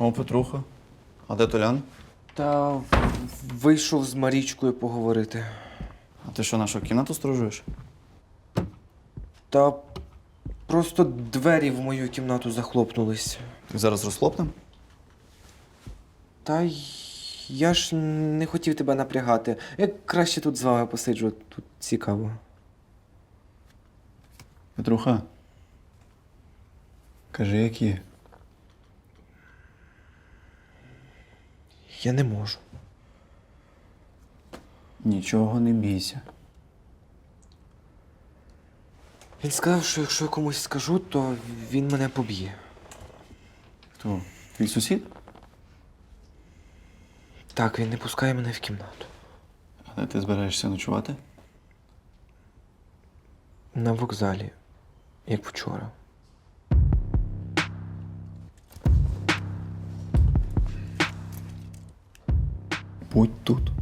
О, Петруха. А де Толян? Та вийшов з Марічкою поговорити. А ти що, нашу кімнату стружуєш? Та просто двері в мою кімнату захлопнулись. Ти зараз розхлопнем? Та я ж не хотів тебе напрягати. Я краще тут з вами посиджу, тут цікаво. Петруха. Кажи, які. Я не можу. Нічого не бійся. Він сказав, що якщо я комусь скажу, то він мене поб'є. Хто? Твій сусід? Так, він не пускає мене в кімнату. А де ти збираєшся ночувати? На вокзалі, як вчора. Будь тут.